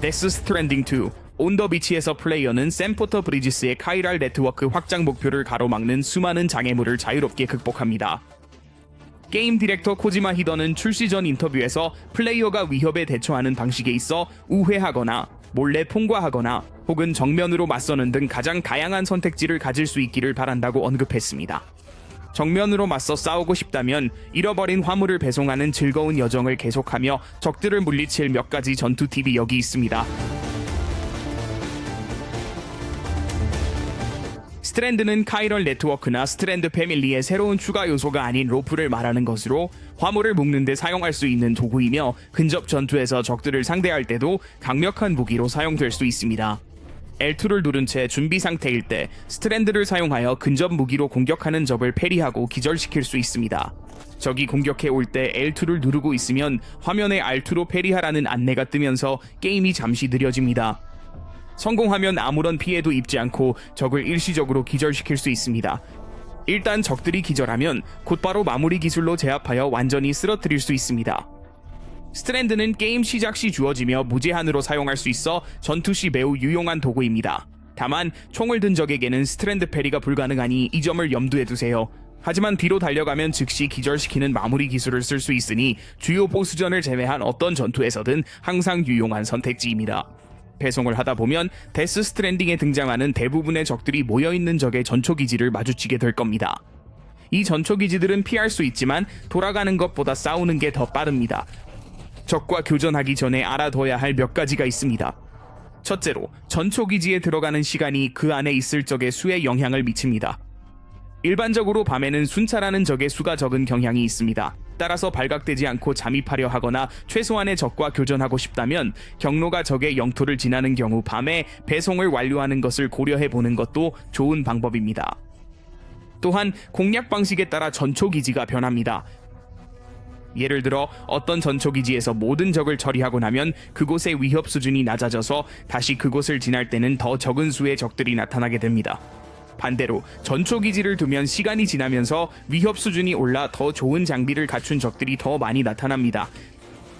데스 스트랜딩 2 온더 비치에서 플레이어는 샘포터 브리지스의 카이랄 네트워크 확장 목표를 가로막는 수많은 장애물을 자유롭게 극복합니다. 게임 디렉터 코지마 히더는 출시 전 인터뷰에서 플레이어가 위협에 대처하는 방식에 있어 우회하거나 몰래 통과하거나 혹은 정면으로 맞서는 등 가장 다양한 선택지를 가질 수 있기를 바란다고 언급했습니다. 정면으로 맞서 싸우고 싶다면 잃어버린 화물을 배송하는 즐거운 여정을 계속하며 적들을 물리칠 몇 가지 전투 팁이 여기 있습니다. 스트랜드는 카이럴 네트워크나 스트랜드 패밀리의 새로운 추가 요소가 아닌 로프를 말하는 것으로 화물을 묶는데 사용할 수 있는 도구이며 근접 전투에서 적들을 상대할 때도 강력한 무기로 사용될 수 있습니다. L2를 누른 채 준비 상태일 때 스트랜드를 사용하여 근접 무기로 공격하는 적을 패리하고 기절시킬 수 있습니다. 적이 공격해 올 때 L2를 누르고 있으면 화면에 R2로 패리하라는 안내가 뜨면서 게임이 잠시 느려집니다. 성공하면 아무런 피해도 입지 않고 적을 일시적으로 기절시킬 수 있습니다. 일단 적들이 기절하면 곧바로 마무리 기술로 제압하여 완전히 쓰러뜨릴 수 있습니다. 스트랜드는 게임 시작 시 주어지며 무제한으로 사용할 수 있어 전투 시 매우 유용한 도구입니다. 다만 총을 든 적에게는 스트랜드 패리가 불가능하니 이 점을 염두에 두세요. 하지만 뒤로 달려가면 즉시 기절시키는 마무리 기술을 쓸 수 있으니 주요 보스전을 제외한 어떤 전투에서든 항상 유용한 선택지입니다. 배송을 하다 보면 데스 스트랜딩에 등장하는 대부분의 적들이 모여있는 적의 전초기지를 마주치게 될 겁니다. 이 전초기지들은 피할 수 있지만 돌아가는 것보다 싸우는 게 더 빠릅니다. 적과 교전하기 전에 알아둬야 할 몇 가지가 있습니다. 첫째로 전초기지에 들어가는 시간이 그 안에 있을 적의 수에 영향을 미칩니다. 일반적으로 밤에는 순찰하는 적의 수가 적은 경향이 있습니다. 따라서 발각되지 않고 잠입하려 하거나 최소한의 적과 교전하고 싶다면 경로가 적의 영토를 지나는 경우 밤에 배송을 완료하는 것을 고려해 보는 것도 좋은 방법입니다. 또한 공략 방식에 따라 전초 기지가 변합니다. 예를 들어 어떤 전초 기지에서 모든 적을 처리하고 나면 그곳의 위협 수준이 낮아져서 다시 그곳을 지날 때는 더 적은 수의 적들이 나타나게 됩니다. 반대로 전초 기지를 두면 시간이 지나면서 위협 수준이 올라 더 좋은 장비를 갖춘 적들이 더 많이 나타납니다.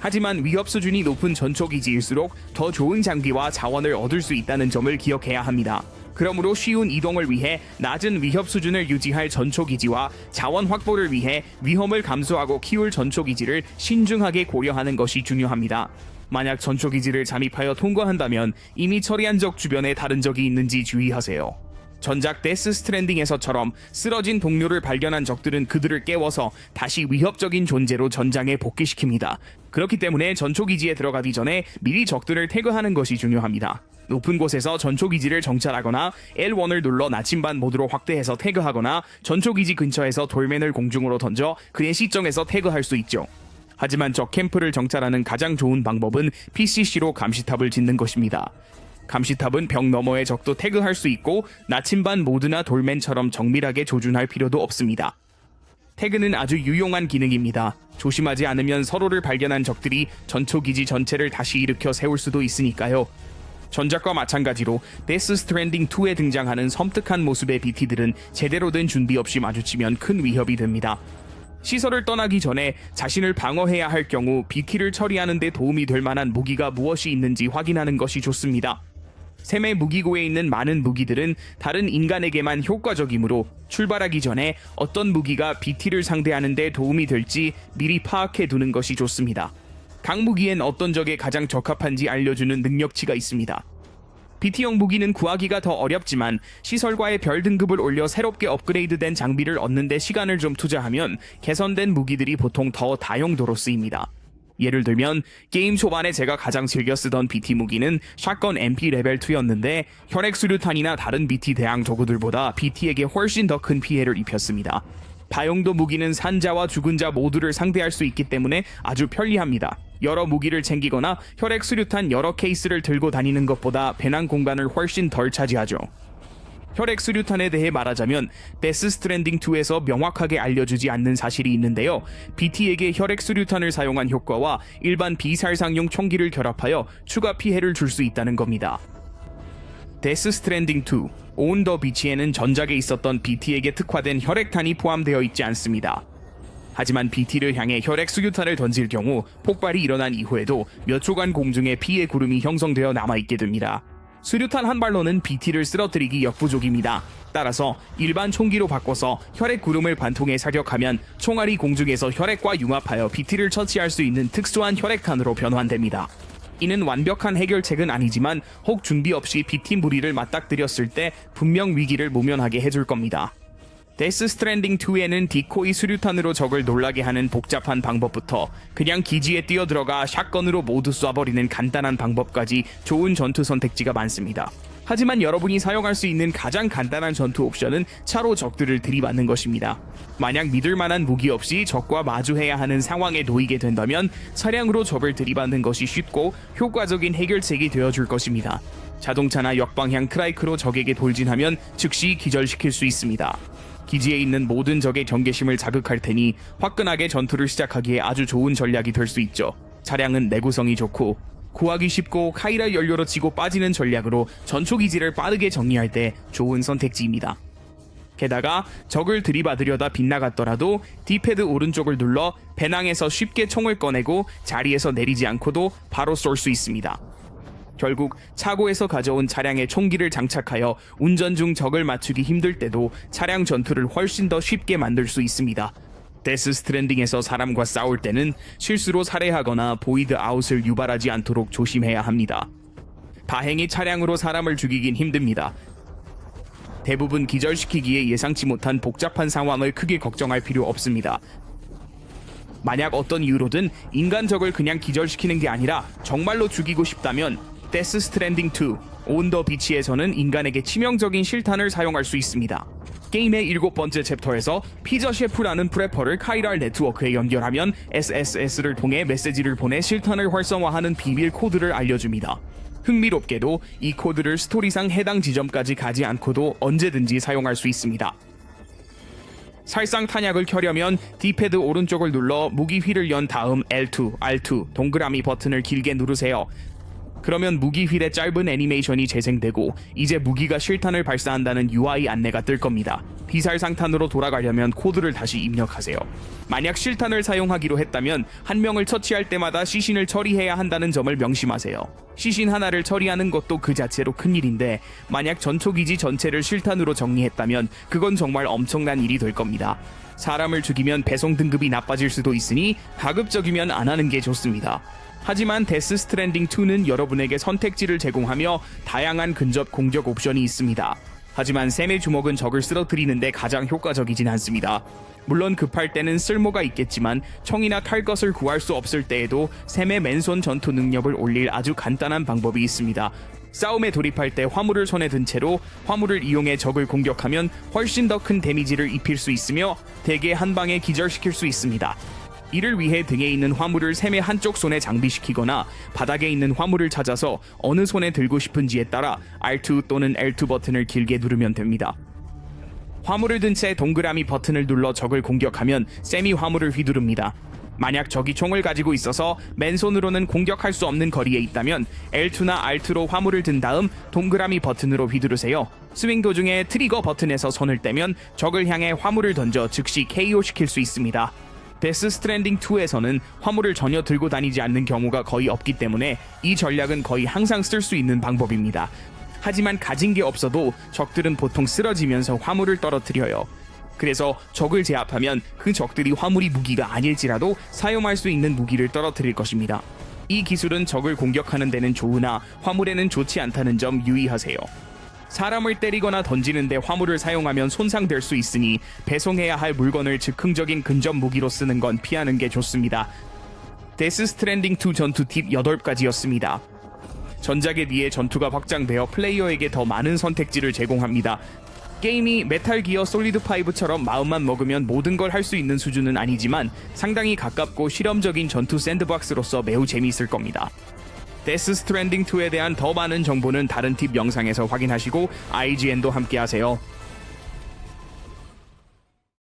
하지만 위협 수준이 높은 전초 기지일수록 더 좋은 장비와 자원을 얻을 수 있다는 점을 기억해야 합니다. 그러므로 쉬운 이동을 위해 낮은 위협 수준을 유지할 전초 기지와 자원 확보를 위해 위험을 감수하고 키울 전초 기지를 신중하게 고려하는 것이 중요합니다. 만약 전초 기지를 잠입하여 통과한다면 이미 처리한 적 주변에 다른 적이 있는지 주의하세요. 전작 데스 스트랜딩에서처럼 쓰러진 동료를 발견한 적들은 그들을 깨워서 다시 위협적인 존재로 전장에 복귀시킵니다. 그렇기 때문에 전초기지에 들어가기 전에 미리 적들을 태그하는 것이 중요합니다. 높은 곳에서 전초기지를 정찰하거나 L1을 눌러 나침반 모드로 확대해서 태그하거나 전초기지 근처에서 돌맨을 공중으로 던져 그의 시점에서 태그할 수 있죠. 하지만 적 캠프를 정찰하는 가장 좋은 방법은 PCC로 감시탑을 짓는 것입니다. 감시탑은 벽 너머의 적도 태그할 수 있고 나침반 모드나 돌맨처럼 정밀하게 조준할 필요도 없습니다. 태그는 아주 유용한 기능입니다. 조심하지 않으면 서로를 발견한 적들이 전초 기지 전체를 다시 일으켜 세울 수도 있으니까요. 전작과 마찬가지로 데스 스트랜딩 2에 등장하는 섬뜩한 모습의 BT들은 제대로 된 준비 없이 마주치면 큰 위협이 됩니다. 시설을 떠나기 전에 자신을 방어해야 할 경우 BT를 처리하는 데 도움이 될 만한 무기가 무엇이 있는지 확인하는 것이 좋습니다. 셈의 무기고에 있는 많은 무기들은 다른 인간에게만 효과적이므로 출발하기 전에 어떤 무기가 BT를 상대하는 데 도움이 될지 미리 파악해 두는 것이 좋습니다. 각 무기엔 어떤 적에 가장 적합한지 알려주는 능력치가 있습니다. BT형 무기는 구하기가 더 어렵지만 시설과의 별 등급을 올려 새롭게 업그레이드된 장비를 얻는 데 시간을 좀 투자하면 개선된 무기들이 보통 더 다용도로 쓰입니다. 예를 들면 게임 초반에 제가 가장 즐겨 쓰던 BT 무기는 샷건 MP 레벨 2였는데 혈액 수류탄이나 다른 BT 대항 도구들보다 BT에게 훨씬 더 큰 피해를 입혔습니다. 다용도 무기는 산자와 죽은 자 모두를 상대할 수 있기 때문에 아주 편리합니다. 여러 무기를 챙기거나 혈액 수류탄 여러 케이스를 들고 다니는 것보다 배낭 공간을 훨씬 덜 차지하죠. 혈액 수류탄에 대해 말하자면 데스 스트랜딩 2에서 명확하게 알려주지 않는 사실이 있는데요. BT에게 혈액 수류탄을 사용한 효과와 일반 비살상용 총기를 결합하여 추가 피해를 줄 수 있다는 겁니다. 데스 스트랜딩 2 온 더 비치에는 전작에 있었던 BT에게 특화된 혈액탄이 포함되어 있지 않습니다. 하지만 BT를 향해 혈액 수류탄을 던질 경우 폭발이 일어난 이후에도 몇 초간 공중에 피해 구름이 형성되어 남아있게 됩니다. 수류탄 한 발로는 BT를 쓰러뜨리기 역부족입니다. 따라서 일반 총기로 바꿔서 혈액 구름을 관통해 사격하면 총알이 공중에서 혈액과 융합하여 BT를 처치할 수 있는 특수한 혈액탄으로 변환됩니다. 이는 완벽한 해결책은 아니지만 혹 준비 없이 BT 무리를 맞닥뜨렸을 때 분명 위기를 모면하게 해줄 겁니다. 데스 스트랜딩 2에는 디코이 수류탄으로 적을 놀라게 하는 복잡한 방법부터 그냥 기지에 뛰어들어가 샷건으로 모두 쏴버리는 간단한 방법까지 좋은 전투 선택지가 많습니다. 하지만 여러분이 사용할 수 있는 가장 간단한 전투 옵션은 차로 적들을 들이받는 것입니다. 만약 믿을 만한 무기 없이 적과 마주해야 하는 상황에 놓이게 된다면 차량으로 적을 들이받는 것이 쉽고 효과적인 해결책이 되어줄 것입니다. 자동차나 역방향 트라이크로 적에게 돌진하면 즉시 기절시킬 수 있습니다. 기지에 있는 모든 적의 경계심을 자극할 테니 화끈하게 전투를 시작하기에 아주 좋은 전략이 될 수 있죠. 차량은 내구성이 좋고 구하기 쉽고 카이라 연료로 치고 빠지는 전략으로 전초 기지를 빠르게 정리할 때 좋은 선택지입니다. 게다가 적을 들이받으려다 빗나갔더라도 D패드 오른쪽을 눌러 배낭에서 쉽게 총을 꺼내고 자리에서 내리지 않고도 바로 쏠 수 있습니다. 결국 차고에서 가져온 차량에 총기를 장착하여 운전 중 적을 맞추기 힘들 때도 차량 전투를 훨씬 더 쉽게 만들 수 있습니다. 데스 스트랜딩에서 사람과 싸울 때는 실수로 살해하거나 보이드 아웃을 유발하지 않도록 조심해야 합니다. 다행히 차량으로 사람을 죽이긴 힘듭니다. 대부분 기절시키기에 예상치 못한 복잡한 상황을 크게 걱정할 필요 없습니다. 만약 어떤 이유로든 인간적을 그냥 기절시키는 게 아니라 정말로 죽이고 싶다면 데스 스트랜딩 2 온더 비치에서는 인간에게 치명적인 실탄을 사용할 수 있습니다. 게임의 일곱 번째 챕터에서 피저 셰프라는 프레퍼를 카이랄 네트워크에 연결하면 SSS를 통해 메시지를 보내 실탄을 활성화하는 비밀 코드를 알려줍니다. 흥미롭게도 이 코드를 스토리상 해당 지점까지 가지 않고도 언제든지 사용할 수 있습니다. 살상 탄약을 켜려면 D패드 오른쪽을 눌러 무기 휠을 연 다음 L2, R2 동그라미 버튼을 길게 누르세요. 그러면 무기 휠의 짧은 애니메이션이 재생되고 이제 무기가 실탄을 발사한다는 UI 안내가 뜰 겁니다. 비살 상탄으로 돌아가려면 코드를 다시 입력하세요. 만약 실탄을 사용하기로 했다면 한 명을 처치할 때마다 시신을 처리해야 한다는 점을 명심하세요. 시신 하나를 처리하는 것도 그 자체로 큰 일인데 만약 전초기지 전체를 실탄으로 정리했다면 그건 정말 엄청난 일이 될 겁니다. 사람을 죽이면 배송 등급이 나빠질 수도 있으니 가급적이면 안 하는 게 좋습니다. 하지만 데스 스트랜딩 2는 여러분에게 선택지를 제공하며 다양한 근접 공격 옵션이 있습니다. 하지만 샘의 주먹은 적을 쓰러뜨리는데 가장 효과적이진 않습니다. 물론 급할 때는 쓸모가 있겠지만 총이나 칼 것을 구할 수 없을 때에도 샘의 맨손 전투 능력을 올릴 아주 간단한 방법이 있습니다. 싸움에 돌입할 때 화물을 손에 든 채로 화물을 이용해 적을 공격하면 훨씬 더 큰 데미지를 입힐 수 있으며 대개 한 방에 기절시킬 수 있습니다. 이를 위해 등에 있는 화물을 샘의 한쪽 손에 장비시키거나 바닥에 있는 화물을 찾아서 어느 손에 들고 싶은지에 따라 R2 또는 L2 버튼을 길게 누르면 됩니다. 화물을 든 채 동그라미 버튼을 눌러 적을 공격하면 샘이 화물을 휘두릅니다. 만약 적이 총을 가지고 있어서 맨손으로는 공격할 수 없는 거리에 있다면 L2나 R2로 화물을 든 다음 동그라미 버튼으로 휘두르세요. 스윙 도중에 트리거 버튼에서 손을 떼면 적을 향해 화물을 던져 즉시 KO 시킬 수 있습니다. 데스 스트랜딩 2에서는 화물을 전혀 들고 다니지 않는 경우가 거의 없기 때문에 이 전략은 거의 항상 쓸 수 있는 방법입니다. 하지만 가진 게 없어도 적들은 보통 쓰러지면서 화물을 떨어뜨려요. 그래서 적을 제압하면 그 적들이 화물이 무기가 아닐지라도 사용할 수 있는 무기를 떨어뜨릴 것입니다. 이 기술은 적을 공격하는 데는 좋으나 화물에는 좋지 않다는 점 유의하세요. 사람을 때리거나 던지는데 화물을 사용하면 손상될 수 있으니 배송해야 할 물건을 즉흥적인 근접 무기로 쓰는 건 피하는 게 좋습니다. 데스 스트랜딩 2 전투 팁 8가지였습니다. 전작에 비해 전투가 확장되어 플레이어에게 더 많은 선택지를 제공합니다. 게임이 메탈 기어 솔리드 5처럼 마음만 먹으면 모든 걸 할 수 있는 수준은 아니지만 상당히 가깝고 실험적인 전투 샌드박스로서 매우 재미있을 겁니다. 데스 스트랜딩 2에 대한 더 많은 정보는 다른 팁 영상에서 확인하시고 IGN도 함께 하세요.